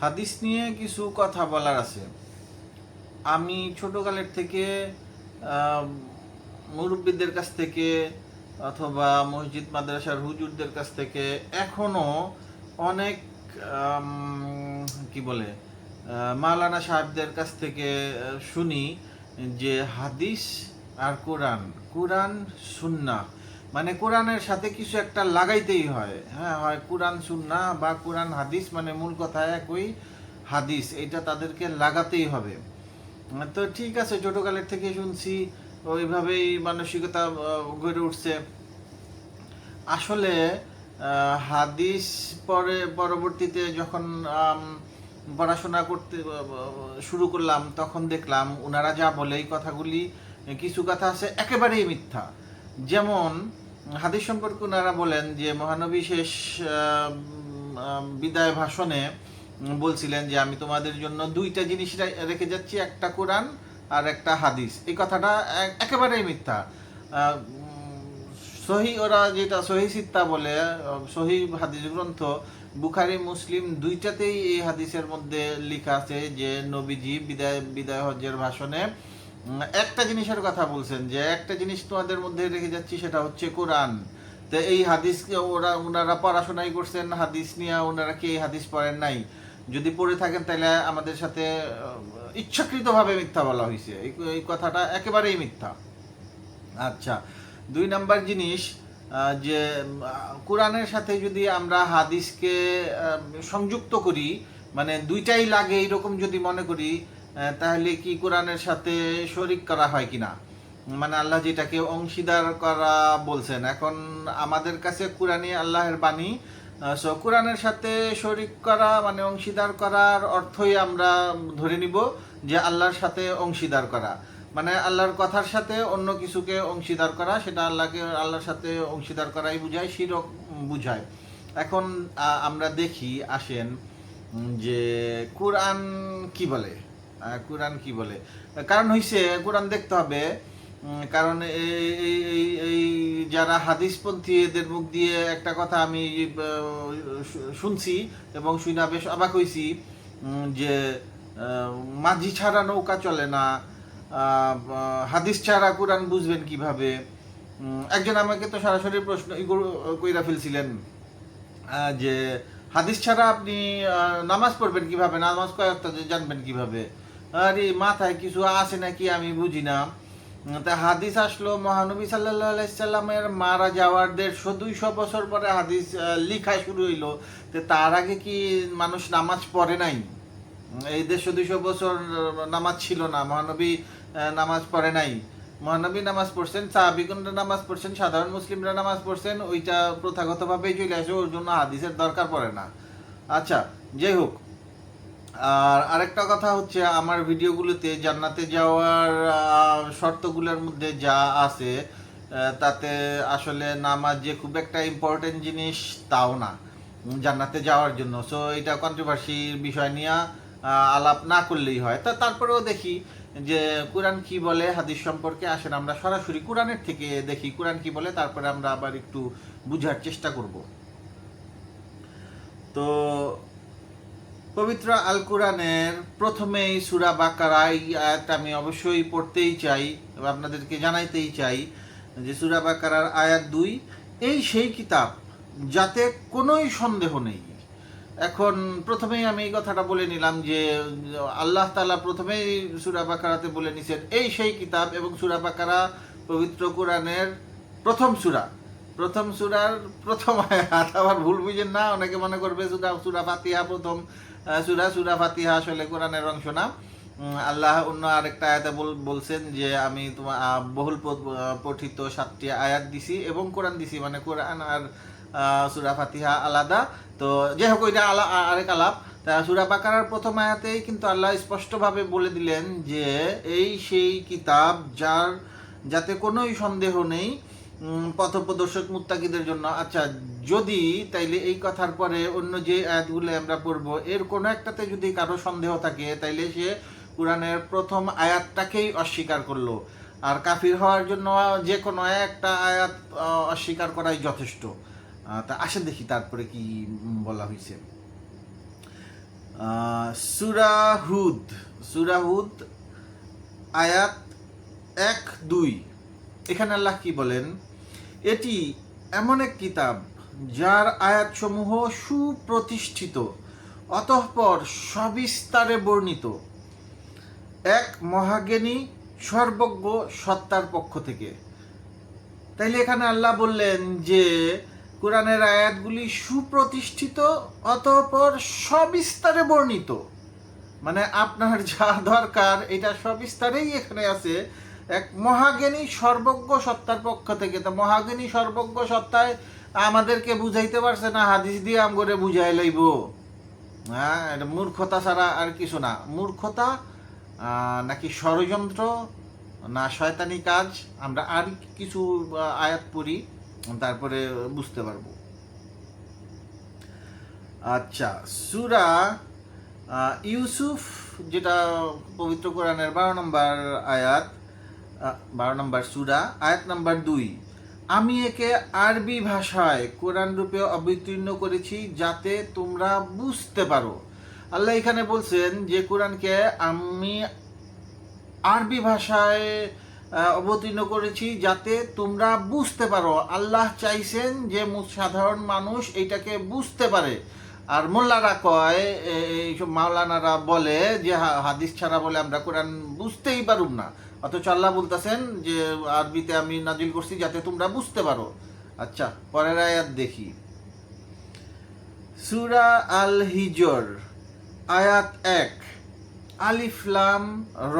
হাদিস নিয়ে কিছু কথা বলার আছে। আমি ছোটকালের থেকে মুরব্বীদের কাছ থেকে অথবা মসজিদ মাদ্রাসার হুজুরদের কাছ থেকে এখনও অনেক কি বলে আহ, মাওলানা সাহেবদের কাছ থেকে শুনি যে হাদিস আর কোরআন কোরআন সুন্না মানে কোরআনের সাথে কিছু একটা লাগাইতেই হয়। হ্যাঁ হয় কোরআন সুন্না বা কোরআন হাদিস মানে মূল কথা একই, হাদিস এটা তাদেরকে লাগাতেই হবে। তো ঠিক আছে, ছোটকালের থেকে শুনছি, ওইভাবেই মানসিকতা গড়ে উঠছে। আসলে হাদিস পরে, পরবর্তীতে যখন পড়াশোনা করতে শুরু করলাম, তখন দেখলাম ওনারা যা বলে, এই কথাগুলি, কিছু কথা আছে, একেবারেই মিথ্যা। যেমন হাদিস সম্পর্কে ওনারা বলেন যে মহানবী শেষ বিদায় ভাষণে বলছিলেন যে আমি তোমাদের জন্য দুইটা জিনিস রেখে যাচ্ছি, একটা কোরআন আর একটা হাদিস। এই কথাটা এক- একেবারেই মিথ্যা। সহি ওরা যেটা সহি সিত্তা বলে সহি হাদিস গ্রন্থ, বুখারি, মুসলিম দুইটাতেই এই হাদিসের মধ্যে লেখা আছে যে নবীজি বিদায় বিদায় হজ্জের ভাষণে একটা জিনিসের কথা বলছেন যে একটা জিনিস তোমাদের মধ্যে রেখে যাচ্ছি, সেটা হচ্ছে কোরআন। তো এই হাদিস ওরা ওনারা পড়াশোনাই করছেন, হাদিস নিয়ে ওনারা কি এই হাদিস পড়েন নাই? যদি পড়ে থাকেন তাহলে আমাদের সাথে ইচ্ছাকৃতভাবে মিথ্যা বলা হয়েছে এই কথাটা একেবারেই মিথ্যা। আচ্ছা দুই নাম্বার জিনিস যে কোরআনের সাথে যদি আমরা হাদিসকে সংযুক্ত করি মানে দুইটাই লাগে এরকম যদি মনে করি তাহলে কি কোরআনের সাথে শরিক করা হয় কিনা? মানে আল্লাহ যেটাকে অংশীদার করা বলছেন, এখন আমাদের কাছে কোরআনই আল্লাহের বাণী। সো কোরআনের সাথে শরিক করা মানে অংশীদার করার অর্থই আমরা ধরে নিব যে আল্লাহর সাথে অংশীদার করা। মানে আল্লাহর কথার সাথে অন্য কিছুকে অংশীদার করা, সেটা আল্লাহকে, আল্লাহর সাথে অংশীদার করাই বুঝায়, শিরক বুঝায়। এখন আমরা দেখি, আসেন যে কোরআন কি বলে? কোরআন কি বলে? কারণ হইছে, কোরআন দেখতে হবে কারণ এই, এই- যারা হাদিসপন্থী, এদের মুখ দিয়ে একটা কথা আমি শুনছি এবং শুনা বেশ অবাক হয়েছি যে মাঝি ছাড়া নৌকা চলে না হাদিস ছাড়া কোরআন বুঝবেন কীভাবে? একজন আমাকে তো সরাসরি প্রশ্ন কইরা ফেলছিলেন যে হাদিস ছাড়া আপনি নামাজ পড়বেন কীভাবে? নামাজ কয়েকটা জানবেন কীভাবে? আরে, মাথায় কিছু আছে নাকি আমি বুঝি না। তা হাদিস আসলো, মহানবী সাল্লাহ সাল্লামের মারা যাওয়ার দেড়শো দুইশো বছর পরে হাদিস লিখা শুরু হইল। তো তার আগে কি মানুষ নামাজ পড়ে নাই? এই দেড়শো দুইশো বছর নামাজ ছিল না। মহানবী নামাজ পড়ে নাই। মহানবী নামাজ পড়ছেন, সাহাবিগণরা নামাজ পড়ছেন, সাধারণ মুসলিমরা নামাজ পড়ছেন, ওইটা প্রথাগতভাবেই চলে আসে, ওর জন্য হাদিসের দরকার পড়ে না। আচ্ছা যাই হোক। আর আরেকটা কথা হচ্ছে, আমার ভিডিওগুলোতে জান্নাতে যাওয়ার শর্তগুলোর মধ্যে যা আছে তাতে আসলে নামাজ যে খুব একটা ইম্পর্টেন্ট জিনিস, তাও না। জান্নাতে যাওয়ার জন্য। সো এটা কন্ট্রোভার্সির বিষয় নিয়ে আলাপ না করলেই হয়। তা তারপরেও দেখি যে, কোরআন কি বলে, হাদিস সম্পর্কে আসেন আমরা সরাসরি কোরআনের থেকে দেখি, কোরআন কি বলে, তারপরে আমরা আবার একটু বুঝার চেষ্টা করব। তো পবিত্র আল কোরআনের প্রথমেই সুরা বাকারা এই আয়াতটা আমি অবশ্যই পড়তেই চাই আপনাদেরকে জানাইতেই চাই যে সুরা বাকারার আয়াত দুই, এই সেই কিতাব যাতে কোনোই সন্দেহ নেই। এখন প্রথমেই আমি এই কথাটা বলে নিলাম যে আল্লাহ তালা প্রথমেই সুরা বাকারাতে বলে নিছেন, এই সেই কিতাব এবং সুরা বাকারা পবিত্র কোরআনের প্রথম সুরা। প্রথম সুরার প্রথম আয়াত, আবার ভুল বুঝেন না, অনেকে মনে করবে সুরা সুরা ফাতিহা প্রথম সুরা সুরা ফাতিহা আসলে কোরআনের অংশ না। আল্লাহ অন্য আরেকটা আয়াতে বল- বলছেন যে, আমি তোমার বহুল পঠিত সাতটি আয়াত দিছি এবং কোরআন দিছি মানে কোরআন আর সুরা ফাতিহা আলাদা। তো যাই হোক, ওইটা আলা আরেক আলাপ। তা সুরা বাকারার প্রথম আয়াতেই কিন্তু আল্লাহ স্পষ্টভাবে বলে দিলেন যে, এই সেই কিতাব যার, যাতে কোনোই সন্দেহ নেই পথপ্রদর্শক মুত্তাকিদের জন্য। আচ্ছা যদি তাইলে এই কথার পরে অন্য যে আয়াতগুলো আমরা পড়ব, এর কোনো একটাতে যদি কারও সন্দেহ থাকে, তাইলে সে কোরআনের প্রথম আয়াতটাকেই অস্বীকার করল। আর কাফির হওয়ার জন্য যে কোনো একটা আয়াত অস্বীকার করাই যথেষ্ট। তা আসে দেখি তারপরে কি বলা হয়েছে সুরাহুদ সুরাহুদ আয়াত এক দুই। এখানে আল্লাহ কি বলেন? এটি এমন এক কিতাব যার আয়াতসমূহ সুপ্রতিষ্ঠিত, অতঃপর সবিস্তারে বর্ণিত। এক মহাজ্ঞানী সর্বজ্ঞ সত্তার পক্ষ থেকে। তাইলে এখানে আল্লাহ বললেন যে, কোরআনের আয়াতগুলি সুপ্রতিষ্ঠিত, অতঃপর সবিস্তারে বর্ণিত। মানে আপনার যা দরকার, এটা সবিস্তারেই এখানে আছে। এক মহাজ্ঞানী সর্বজ্ঞ সত্তার পক্ষ থেকে। তো মহাজ্ঞানী সর্বজ্ঞ সত্তায় আমাদেরকে বুঝাইতে পারছে না, হাদিস দিয়ে আম করে বুঝাই লইব। হ্যাঁ এটা মূর্খতা ছাড়া আর কিছু না। মূর্খতা নাকি ষড়যন্ত্র, না শয়তানি কাজ, আমরা আর কিছু আয়াত পড়ি, তারপরে বুঝতে পারব। আচ্ছা সুরা ইউসুফ, যেটা পবিত্র কোরআনের বারো নম্বর আয়াত বারো নম্বর সুরা, আয়াত নম্বর দুই। আমি একে আরবি ভাষায় কোরআন রূপে অবতীর্ণ করেছি যাতে তোমরা বুঝতে পারো। আল্লাহ এখানে বলছেন যে কোরআনকে আমি আরবি ভাষায় অবতীর্ণ করেছি যাতে তোমরা বুঝতে পারো। আল্লাহ চাইছেন যে সাধারণ মানুষ এটাকে বুঝতে পারে। আর মোল্লারা কয় এইসব মাওলানারা বলে যে হাদিস ছাড়া বলে আমরা কোরআন বুঝতেই পারুম না। অথচ আল্লাহ বলতেছেন যে, আরবিতে আমি নাজিল করছি যাতে তোমরা বুঝতে পারো। আচ্ছা পরের আয়াত দেখি। সুরা আল হিজর আয়াত এক আলিফলাম র,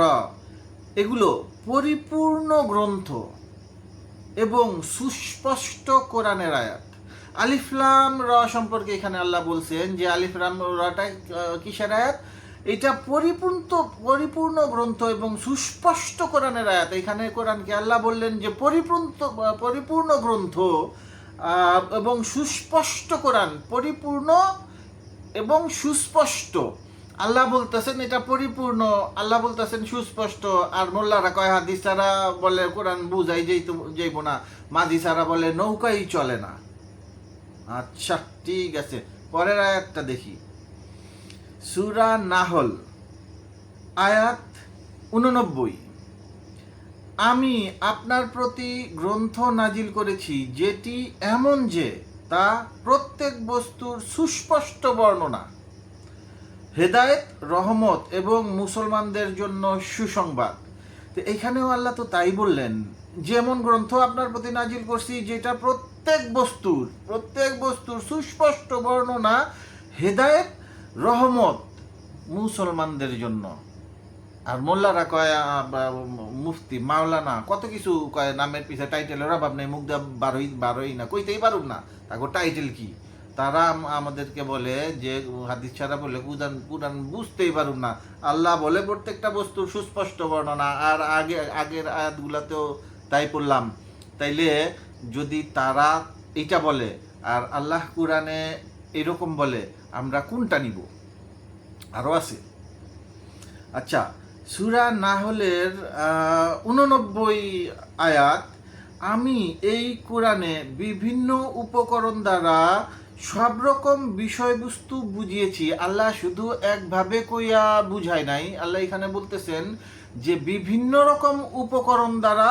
এগুলো পরিপূর্ণ গ্রন্থ এবং সুস্পষ্ট কোরআনের আয়াত। আলিফলাম র সম্পর্কে এখানে আল্লাহ বলছেন যে আলিফলাম রটা কিসের আয়াত? এটা পরিপূর্ণ পরিপূর্ণ গ্রন্থ এবং সুস্পষ্ট কোরআনের আয়াত। এখানে কোরআনকে আল্লাহ বললেন যে পরিপূর্ণ পরিপূর্ণ গ্রন্থ এবং সুস্পষ্ট কোরআন, পরিপূর্ণ এবং সুস্পষ্ট। আল্লাহ বলতেছেন এটা পরিপূর্ণ, আল্লাহ বলতেছেন সুস্পষ্ট, আর মোল্লারা কয়, হাদিস ছাড়া বলে কোরআন বুঝাই যেই তো, যাইব না। মাঝি বলে নৌকাই চলে না। আচ্ছা ঠিক আছে। পরের আয়াতটা দেখি। সুরা নাহল, আয়াত উননব্বই। আমি আপনার প্রতি গ্রন্থ নাজিল করেছি যেটি এমন যে তা প্রত্যেক বস্তুর সুস্পষ্ট বর্ণনা। হেদায়েত, রহমত এবং মুসলমানদের জন্য সুসংবাদ। তো এখানেও আল্লাহ তো তাই বললেন, যেমন গ্রন্থ আপনার প্রতি নাজিল করছি যেটা প্রত্যেক বস্তুর প্রত্যেক বস্তুর সুস্পষ্ট বর্ণনা, হেদায়েত রহমত মুসলমানদের জন্য। আর মোল্লারা কয় মুফতি, মাওলানা, কত কিছু কয়, নামের পিছে টাইটেলের অভাব নেই, মুখ দিয়ে বারোই বারোই না, কইতেই পারুম না। তাকে টাইটেল কি? তারা আমাদেরকে বলে যে, হাদিস ছাড়া বলে কুরআন কুরআন বুঝতেই পারুম না। আল্লাহ বলে প্রত্যেকটা বস্তুর সুস্পষ্ট বর্ণনা, আর আগে, আগের আয়াতগুলাতেও তাই পড়লাম। তাইলে যদি তারা এটা বলে, আর আল্লাহ কুরআনে এরকম বলে, আমরা কোনটা নিব? আরও আছে। আচ্ছা সুরা না নাহলের উননব্বই আয়াত, আমি এই কোরআনে বিভিন্ন উপকরণ দ্বারা সব রকম বিষয়বস্তু বুঝিয়েছি। আল্লাহ শুধু একভাবে কইয়া বুঝায় নাই। আল্লাহ এখানে বলতেছেন যে, বিভিন্ন রকম উপকরণ দ্বারা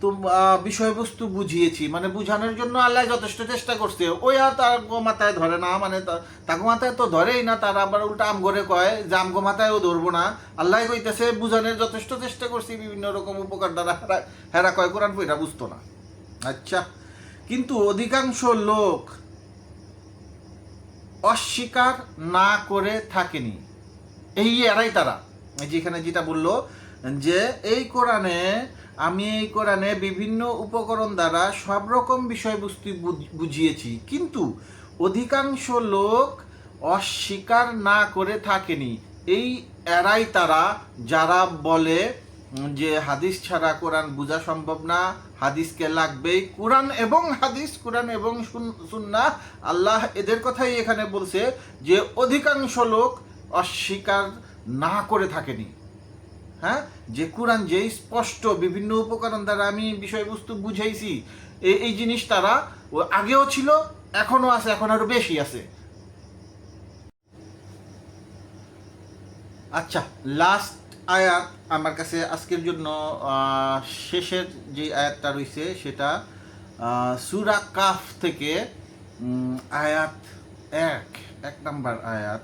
তো বিষয়বস্তু বুঝিয়েছি মানে বুঝানোর জন্য আল্লাহ যথেষ্ট চেষ্টা করছে। ওই আর তার মাথায় ধরে না মানে তাকে মাথায় তো ধরেই না, তারা আবার উল্টা আম করে কয় যে আমগো মাথায়ও ধরবো না। আল্লাহ কইতেছে, বুঝানোর যথেষ্ট চেষ্টা করছি, বিভিন্ন রকম উপকার দ্বারা হেরা- হেরা কয়, কোরআন পইরা বুঝতো না। আচ্ছা কিন্তু অধিকাংশ লোক অস্বীকার না করে থাকেনি। এই এরাই তারা। যেখানে যেটা বলল যে এই কোরআনে, আমি এই কোরআনে বিভিন্ন উপকরণ দ্বারা সব রকম বিষয়বস্তু বুঝ- বুঝিয়েছি। কিন্তু অধিকাংশ লোক অস্বীকার না করে থাকেনি। এই এরাই তারা যারা বলে যে হাদিস ছাড়া কোরআন বোঝা সম্ভব না, হাদিসকে লাগবেই। কোরআন এবং হাদিস, কোরআন এবং সুন- সুন্নাহ, আল্লাহ এদের কথাই এখানে বলছে যে অধিকাংশ লোক অস্বীকার না করে থাকেনি। হ্যাঁ? যে কোরআন যেই স্পষ্ট বিভিন্ন উপকরণ দ্বারা আমি বিষয়বস্তু বুঝাইছি এই জিনিস তারা আগেও ছিল এখনও আছে, এখন আরও বেশি আছে। আচ্ছা লাস্ট আয়াত আমার কাছে আজকের জন্য শেষের যে আয়াতটা রয়েছে সেটা সূরা কাফ থেকে আয়াত এক এক নাম্বার আয়াত,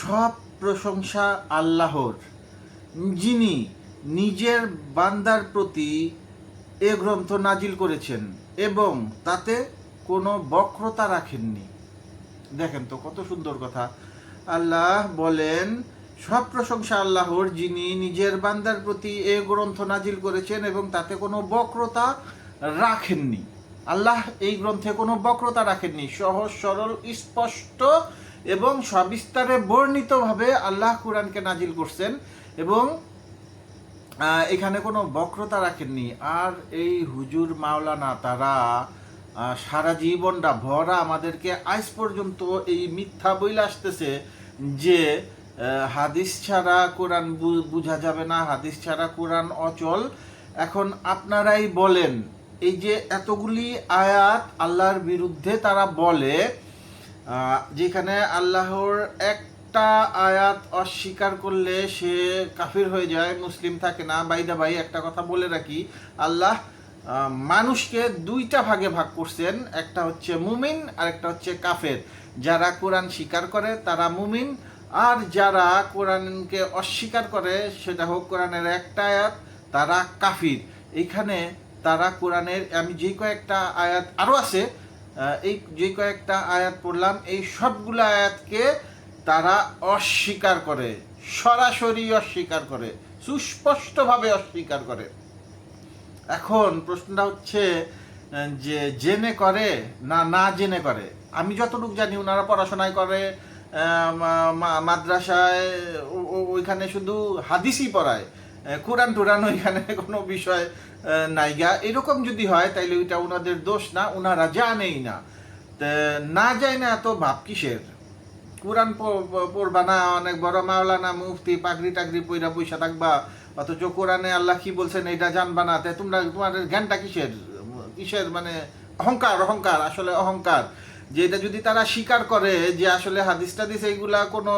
সব প্রশংসা আল্লাহর। যিনি নিজের বান্দার প্রতি এ গ্রন্থ নাজিল করেছেন এবং তাতে কোনো বক্রতা রাখেননি। দেখেন তো কত সুন্দর কথা। আল্লাহ বলেন, সব প্রশংসা আল্লাহর, যিনি নিজের বান্দার প্রতি এ গ্রন্থ নাজিল করেছেন এবং তাতে কোনো বক্রতা রাখেননি। আল্লাহ এই গ্রন্থে কোনো বক্রতা রাখেননি। সহজ, সরল, স্পষ্ট এবং সবিস্তারে বর্ণিতভাবে আল্লাহ কোরআনকে নাজিল করছেন। এবং এখানে কোনো বক্রতা রাখেননি। আর এই হুজুর মাওলানা তারা সারা জীবনটা ভরা আমাদেরকে আজ পর্যন্ত এই মিথ্যা বইলে আসতেছে যে হাদিস ছাড়া কোরআন বুঝা যাবে না, হাদিস ছাড়া কোরআন অচল। এখন আপনারাই বলেন, এই যে এতগুলি আয়াত আল্লাহর বিরুদ্ধে তারা বলে যেখানে আল্লাহর একটা আয়াত অস্বীকার করলে সে কাফির হয়ে যায়, মুসলিম থাকে না। বাইদা ভাই একটা কথা বলে রাখি, আল্লাহ মানুষকে দুইটা ভাগে ভাগ করছেন, একটা হচ্ছে মুমিন আর একটা হচ্ছে কাফের। যারা কোরআন স্বীকার করে, তারা মুমিন। আর যারা কোরআনকে অস্বীকার করে, সেটা হোক কোরআনের একটা আয়াত, তারা কাফির। এখানে তারা কোরআনের, আমি যে কয়েকটা আয়াত আরও আছে এই যে কয়েকটা আয়াত পড়লাম, এই সবগুলো আয়াতকে তারা অস্বীকার করে, সরাসরি অস্বীকার করে, সুস্পষ্টভাবে অস্বীকার করে। এখন প্রশ্নটা হচ্ছে, যে জেনে করে না না জেনে করে? আমি যতটুকু জানি ওনারা পড়াশোনায় করে মাদ্রাসায় ওইখানে শুধু হাদিসই পড়ায় কোরআন টুরান ওইখানে কোনো বিষয় নাইগা এরকম যদি হয়, তাইলে ওইটা ওনাদের দোষ না ওনারা জানেই না। না যায় না এত ভাব কিসের? কোরআন পড়বা না, অনেক বড় মাওলানা, মুফতি পাগড়ি টাগড়ি পইরা পয়সা থাকবা। অথচ কোরআনে আল্লাহ কি বলছেন এটা জানবা না। তাই তোমরা তোমাদের জ্ঞানটা কিসের? কিসের মানে অহংকার অহংকার, আসলে অহংকার। যে এটা যদি তারা স্বীকার করে যে আসলে হাদিস টাদিস এইগুলা কোনো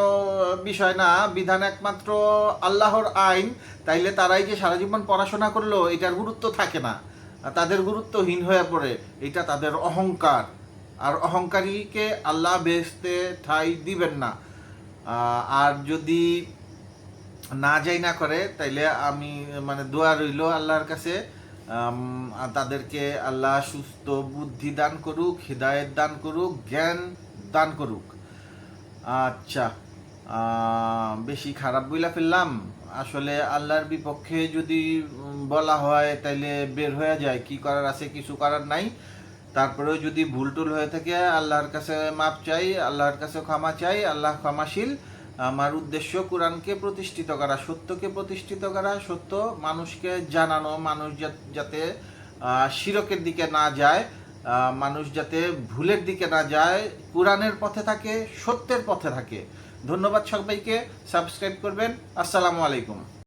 বিষয় না, বিধান একমাত্র আল্লাহর আইন, তাইলে তারাই যে সারা জীবন পড়াশোনা করল, এটার গুরুত্ব থাকে না। তাদের গুরুত্বহীন হয়ে পড়ে, এটা তাদের অহংকার। আর অহংকারীকে আল্লাহ বেহেস্তে ঠাই দিবেন না। আর যদি না যাই না করে, তাইলে আমি মানে দোয়া রইল আল্লাহর কাছে। তাদেরকে আল্লাহ সুস্থ বুদ্ধি দান করুক, হৃদায়ত দান করুক, জ্ঞান দান করুক। আচ্ছা বেশি খারাপ বইলা ফেললাম। আসলে আল্লাহর বিপক্ষে যদি বলা হয়, তাইলে বের হয়ে যায়। কি করার আছে, কিছু করার নাই। তারপরেও যদি ভুল টুল হয়ে থাকে, আল্লাহর কাছে মাপ চাই, আল্লাহর কাছে ক্ষমা চাই, আল্লাহ ক্ষমাশীল। আমার উদ্দেশ্য কোরআনকে প্রতিষ্ঠিত করা, সত্যকে প্রতিষ্ঠিত করা, সত্য মানুষকে জানানো, মানুষ যাতে শিরকের দিকে না যায় মানুষ যাতে ভুলের দিকে না যায়, কোরআনের পথে থাকে, সত্যের পথে থাকে। ধন্যবাদ সবাইকে, সাবস্ক্রাইব করবেন। আসসালামু আলাইকুম।